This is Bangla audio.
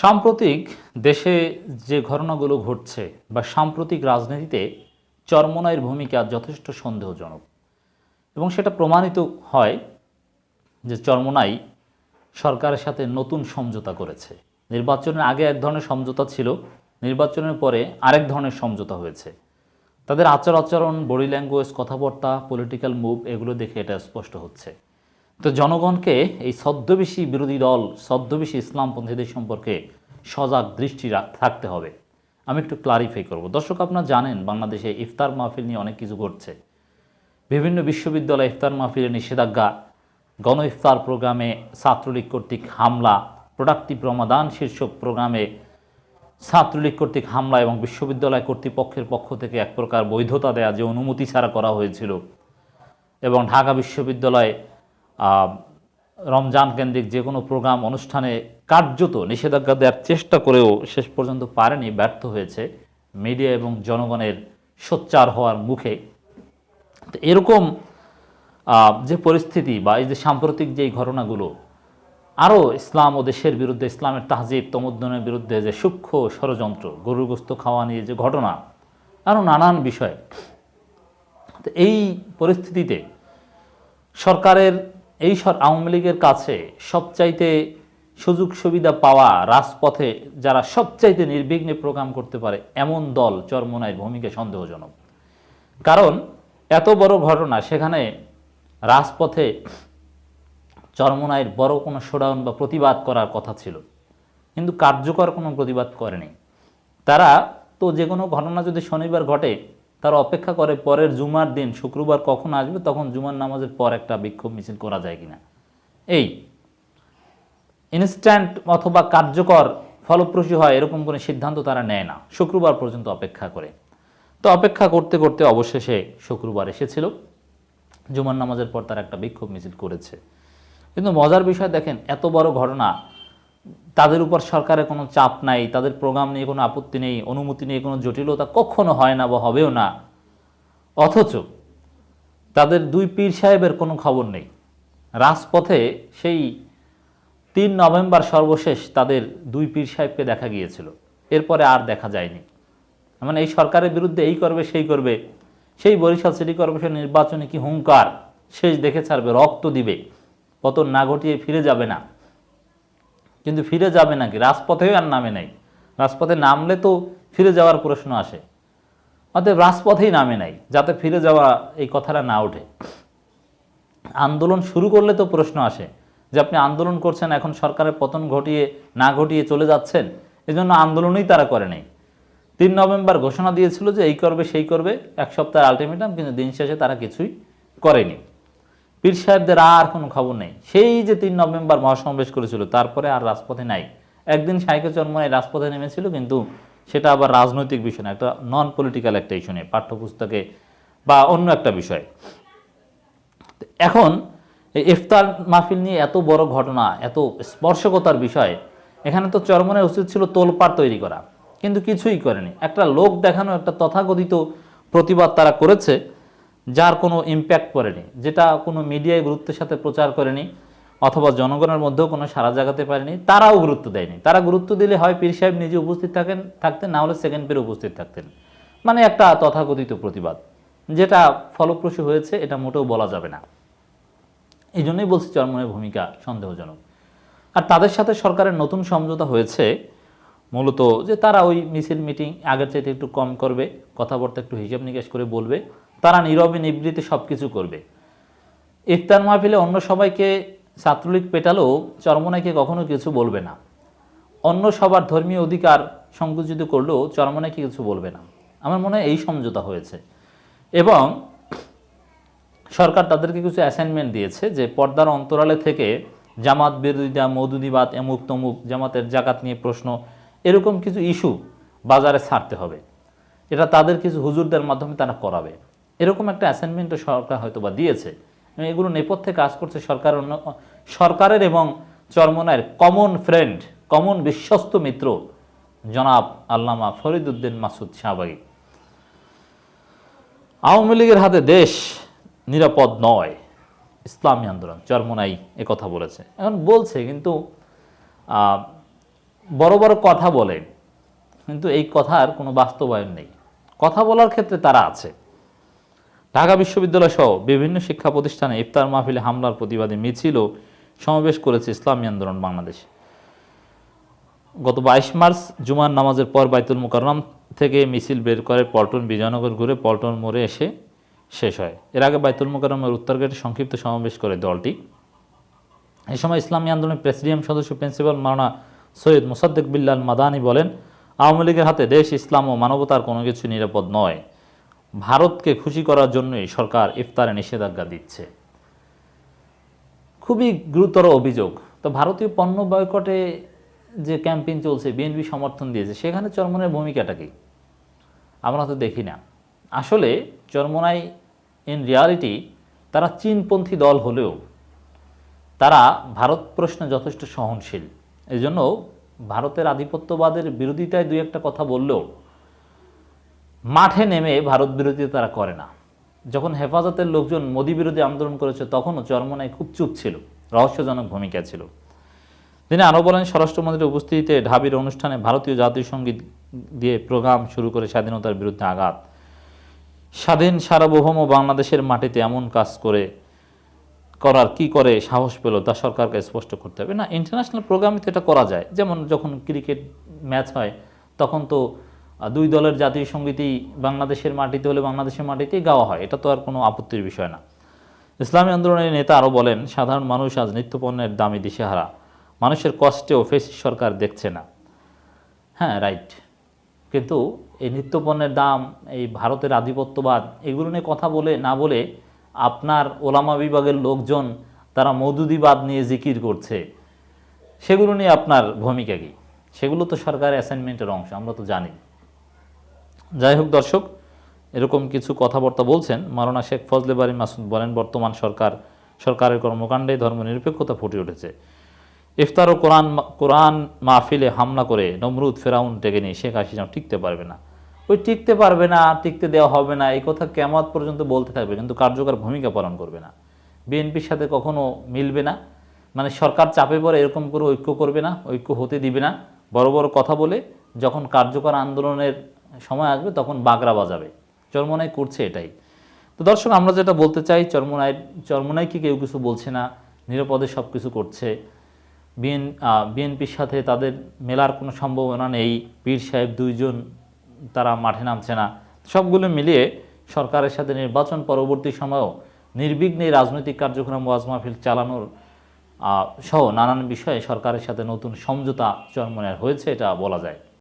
সাম্প্রতিক দেশে যে ঘটনাগুলো ঘটছে বা সাম্প্রতিক রাজনীতিতে চরমনাইয়ের ভূমিকা যথেষ্ট সন্দেহজনক। এবং সেটা প্রমাণিত হয় যে চরমনাই সরকারের সাথে নতুন সমঝোতা করেছে। নির্বাচনের আগে এক ধরনের সমঝোতা ছিল, নির্বাচনের পরে আরেক ধরনের সমঝোতা হয়েছে। তাদের আচার আচরণ বডি ল্যাঙ্গুয়েজ, কথাবার্তা পলিটিক্যাল মুভ এগুলো দেখে এটা স্পষ্ট হচ্ছে। তো জনগণকে এই ছদ্মবেশী বিরোধী দল, ছদ্মবেশী ইসলামপন্থীদের সম্পর্কে সজাগ দৃষ্টি থাকতে হবে। আমি একটু ক্লারিফাই করব। দর্শক, আপনারা জানেন বাংলাদেশে ইফতার মাহফিল নিয়ে অনেক কিছু ঘটছে। বিভিন্ন বিশ্ববিদ্যালয়ে ইফতার মাহফিলের নিষেধাজ্ঞা, গণ ইফতার প্রোগ্রামে ছাত্রলীগ কর্তৃক হামলা, প্রোডাক্টিভ রমাদান শীর্ষক প্রোগ্রামে ছাত্রলীগ কর্তৃক হামলা এবং বিশ্ববিদ্যালয় কর্তৃপক্ষের পক্ষ থেকে এক প্রকার বৈধতা দেয়া যে অনুমতি ছাড়া করা হয়েছিল এবং ঢাকা বিশ্ববিদ্যালয়ে রমজান কেন্দ্রিক যে কোনো প্রোগ্রাম, অনুষ্ঠানে কার্যত নিষেধাজ্ঞা দেওয়ার চেষ্টা করেও শেষ পর্যন্ত পারেনি, ব্যর্থ হয়েছে মিডিয়া এবং জনগণের সোচ্চার হওয়ার মুখে। তো এরকম যে পরিস্থিতি বা এই যে সাম্প্রতিক যেই ঘটনাগুলো, আরও ইসলাম ও দেশের বিরুদ্ধে, ইসলামের তাহজিব, তমুদ্দনের বিরুদ্ধে যে সূক্ষ্ম ষড়যন্ত্র গরুগ্রস্ত খাওয়া নিয়ে যে ঘটনা, আরও নানান বিষয়। তো এই পরিস্থিতিতে সরকারের এই আওয়ামী লীগের কাছে সবচাইতে সুযোগ সুবিধা পাওয়া রাজপথে যারা সবচাইতে নির্বিঘ্নে প্রোগ্রাম করতে পারে, এমন দল চরমনায়ের ভূমিকা সন্দেহজনক। কারণ এত বড় ঘটনা, সেখানে রাজপথে চরমনায়ের বড় কোনো শোডাউন বা প্রতিবাদ করার কথা ছিল। কিন্তু কার্যকর কোনো প্রতিবাদ করেনি। তারা তো যে কোনো ঘটনা যদি শনিবার ঘটে তারা অপেক্ষা করে পরের জুমার দিন, শুক্রবার কখন আসবে, তখন জুমার নামাজের পর একটা বিক্ষোভ মিছিল করা যায় কিনা। এই ইনস্ট্যান্ট অথবা কার্যকর, ফলপ্রসূ হয় এরকম কোনো সিদ্ধান্ত তারা নেয় না। শুক্রবার পর্যন্ত অপেক্ষা করে। তো অপেক্ষা করতে করতে অবশেষে শুক্রবার এসেছিল। জুমার নামাজের পর তারা একটা বিক্ষোভ মিছিল করেছে। কিন্তু মজার বিষয় দেখেন, এত বড় ঘটনা তাদের উপর সরকারের কোনো চাপ নাই, তাদের প্রোগ্রাম নিয়ে কোনো আপত্তি নেই, অনুমতি নিয়ে কোনো জটিলতা কখনো হয় না বা হবেও না। অথচ তাদের দুই পীর সাহেবের কোনো খবর নেই। রাজপথে সেই তিন নভেম্বর সর্বশেষ তাদের দুই পীর সাহেবকে দেখা গিয়েছিল। এরপরে আর দেখা যায়নি। মানে এই সরকারের বিরুদ্ধে এই করবে, সেই করবে, সেই বরিশাল সিটি কর্পোরেশন নির্বাচনে কি হুঙ্কার? শেষ দেখে ছাড়বে, রক্ত দিবে, পতন না ঘটিয়ে ফিরে যাবে না। কিন্তু ফিরে যাবে নাকি? রাজপথেও আর নামে নাই। রাজপথে নামলে তো ফিরে যাওয়ার প্রশ্ন আসে। অতএব রাজপথেই নামে নাই, যাতে ফিরে যাওয়া এই কথাটা না ওঠে। আন্দোলন শুরু করলে তো প্রশ্ন আসে যে আপনি আন্দোলন করছেন, এখন সরকারের পতন ঘটিয়ে না ঘটিয়ে চলে যাচ্ছেন, এজন্য আন্দোলনই তারা করে নাই। তিন নভেম্বর ঘোষণা দিয়েছিল যে এই করবে, সেই করবে, এক সপ্তাহের আলটিমেটাম কিন্তু দিন শেষে তারা কিছুই করেনি। পীর সাহেবদের আর কোনো খবর নেই। সেই যে তিন নভেম্বর মহাসমাবেশ করেছিল, তারপরে আর রাজপথে নাই। একদিন সাইকে চন্ময় রাজপথে নেমেছিল, কিন্তু সেটা আবার রাজনৈতিক বিষয় না, একটা নন পলিটিক্যাল একটা ইস্যু নেই পাঠ্যপুস্তকে বা অন্য একটা বিষয়। এখন ইফতার মাহফিল নিয়ে এত বড় ঘটনা, এত স্পর্শকতার বিষয়, এখানে তো চরমনের উচিত ছিল তোলপাড় তৈরি করা, কিন্তু কিছুই করেনি। একটা লোক দেখানো একটা তথাকথিত প্রতিবাদ তারা করেছে যার কোনো ইম্প্যাক্ট পড়েনি, যেটা কোনো মিডিয়ায় গুরুত্বের সাথে প্রচার করেনি, অথবা জনগণের মধ্যেও কোনো সারা জাগাতে পারেনি, তারাও গুরুত্ব দেয়নি। তারা গুরুত্ব দিলে হয় পীর সাহেব নিজে উপস্থিত থাকেন, থাকতেন, না হলে সেকেন্ড পীর উপস্থিত থাকতেন। মানে একটা তথাকথিত প্রতিবাদ, যেটা ফলপ্রসূ হয়েছে, এটা মোটেও বলা যাবে না। এই জন্যই বলছি চরমনের ভূমিকা সন্দেহজনক। আর তাদের সাথে সরকারের নতুন সমঝোতা হয়েছে, মূলত যে তারা ওই মিছিল মিটিং আগের চাইতে একটু কম করবে, কথাবার্তা একটু হিসাব নিকাশ করে বলবে তারা নীরবে নিবৃত্তে সব কিছু করবে। ইফতার মাহফিলে অন্য সবাইকে ছাত্রলীগ পেটালেও চরমনাইকে কখনো কিছু বলবে না। অন্য সবার ধর্মীয় অধিকার সংকুচিত করলেও চরমনাইকে কিছু বলবে না। আমার মনে হয় এই সমঝোতা হয়েছে। এবং সরকার তাদেরকে কিছু অ্যাসাইনমেন্ট দিয়েছে যে পর্দার অন্তরালে থেকে জামাত বিরোধিতা মৌদুদিবাদ এমুক তমুক জামাতের জাকাত নিয়ে প্রশ্ন, এরকম কিছু ইস্যু বাজারে ছাড়তে হবে। এটা তাদের কিছু হুজুরদের মাধ্যমে তারা করাবে। এরকম একটা অ্যাসাইনমেন্টও সরকার হয়তো বা দিয়েছে। এগুলো নেপথ্যে কাজ করছে সরকার অন্য, সরকারের এবং চরমনায়ের কমন ফ্রেন্ড কমন বিশ্বস্ত মিত্র জনাব আল্লামা ফরিদুদ্দিন মাসুদ শাহবাগী। আওয়ামী লীগের হাতে দেশ নিরাপদ নয়, ইসলামী আন্দোলন, চরমনাই কথা বলেছে। এখন বলছে, কিন্তু বড় বড় কথা বলে, কিন্তু এই কথার কোনো বাস্তবায়ন নেই। কথা বলার ক্ষেত্রে তারা আছে। ঢাকা বিশ্ববিদ্যালয় সহ বিভিন্ন শিক্ষা প্রতিষ্ঠানে ইফতার মাহফিলে হামলার প্রতিবাদে মিছিল ও সমাবেশ করেছে ইসলামী আন্দোলন বাংলাদেশ। গত বাইশ মার্চ জুমার নামাজের পর বাইতুল মুকাররম থেকে মিছিল বের করে পল্টন বিজয়নগর ঘুরে পল্টন মোড়ে এসে শেষ হয়। এর আগে বাইতুল মুকাররমের উত্তর গেটে সংক্ষিপ্ত সমাবেশ করে দলটি। এই সময় ইসলামী আন্দোলনের প্রেসিডিয়াম সদস্য প্রিন্সিপাল মাওলানা সৈয়দ মুসাদ্দেক বিল্লাল মাদানি বলেন, আওয়ামী লীগের হাতে দেশ, ইসলাম ও মানবতার কোনো কিছু নিরাপদ নয়। ভারতকে খুশি করার জন্যই সরকার ইফতারে নিষেধাজ্ঞা দিচ্ছে। খুবই গুরুতর অভিযোগ। তো ভারতীয় পণ্য বয়কটে যে ক্যাম্পেইন চলছে, বিএনপি সমর্থন দিয়েছে, সেখানে চরমনের ভূমিকাটা কি? আমরা তো দেখি না। আসলে চরমনাই ইন রিয়ালিটি তারা চীনপন্থী দল হলেও তারা ভারত প্রশ্নে যথেষ্ট সহনশীল। এই জন্য ভারতের আধিপত্যবাদের বিরোধিতায় দুই একটা কথা বললেও মাঠে নেমে ভারত বিরোধী তারা করে না। যখন হেফাজতের লোকজন মোদী বিরোধী আন্দোলন করেছে, তখনও চরমনায় খুব চুপ ছিল, রহস্যজনক ভূমিকা ছিল। তিনি আরও বলেন, স্বরাষ্ট্রমন্ত্রীর উপস্থিতিতে ঢাবির অনুষ্ঠানে ভারতীয় জাতীয় সংগীত দিয়ে প্রোগ্রাম শুরু করে স্বাধীনতার বিরুদ্ধে আঘাত। স্বাধীন, সার্বভৌম বাংলাদেশের মাটিতে এমন কাজ করে, করার কি করে সাহস পেল, তা সরকারকে স্পষ্ট করতে হবে। না ইন্টারন্যাশনাল প্রোগ্রামে তো এটা করা যায়। যেমন যখন ক্রিকেট ম্যাচ হয়, তখন তো দুই দলের জাতীয় সঙ্গীতই বাংলাদেশের মাটিতে হলে বাংলাদেশের মাটিতেই গাওয়া হয়। এটা তো আর কোনো আপত্তির বিষয় না। ইসলামী আন্দোলনের নেতা আরও বলেন, সাধারণ মানুষ আজ নিত্যপণ্যের দামি দিশেহারা। মানুষের কষ্টেও ফেসিস সরকার দেখছে না। হ্যাঁ রাইট। কিন্তু এই নিত্যপণ্যের দাম, এই ভারতের আধিপত্যবাদ, এগুলো নিয়ে কথা বলে, না বলে আপনার ওলামা বিভাগের লোকজন তারা মৌদুদিবাদ নিয়ে জিকির করছে। সেগুলো নিয়ে আপনার ভূমিকা কী? সেগুলো তো সরকারের অ্যাসাইনমেন্টের অংশ, আমরা তো জানি। যাই হোক দর্শক, এরকম কিছু কথাবার্তা বলছেন মাওলানা শেখ ফজলে বারি মাসুদ বলেন, বর্তমান সরকার, সরকারের কর্মকাণ্ডে ধর্মনিরপেক্ষতা ফুটে উঠেছে। ইফতার ও কোরআন কোরআন মাহফিলে হামলা করে নমরুদ ফেরাউন ডেকে নিয়ে শেখ হাসিনা টিকতে পারবে না। ওই টিকতে পারবে না, টিকতে দেওয়া হবে না, এই কথা কেমত পর্যন্ত বলতে থাকবে, কিন্তু কার্যকর ভূমিকা পালন করবে না। বিএনপির সাথে কখনো মিলবে না। মানে সরকার চাপে পড়ে এরকম করে ঐক্য করবে না, ঐক্য হতে দিবে না। বড় বড় কথা বলে যখন কার্যকর আন্দোলনের সময় আসবে তখন বাগরা বাজাবে। চরমনাই করছে এটাই। তো দর্শক, আমরা যেটা বলতে চাই, চরমনাই চরমনাইকে কেউ কিছু বলছে না, নিরাপদে সব কিছু করছে। বিএন বিএনপির সাথে তাদের মেলার কোনো সম্ভাবনা নেই। পীর সাহেব দুইজন তারা মাঠে নামছে না। সবগুলো মিলিয়ে সরকারের সাথে নির্বাচন পরবর্তী সময়েও নির্বিঘ্নে রাজনৈতিক কার্যক্রম ওয়াজ মাহফিল চালানোর সহ নানান বিষয়ে সরকারের সাথে নতুন সমঝোতা চরমনের হয়েছে, এটা বলা যায়।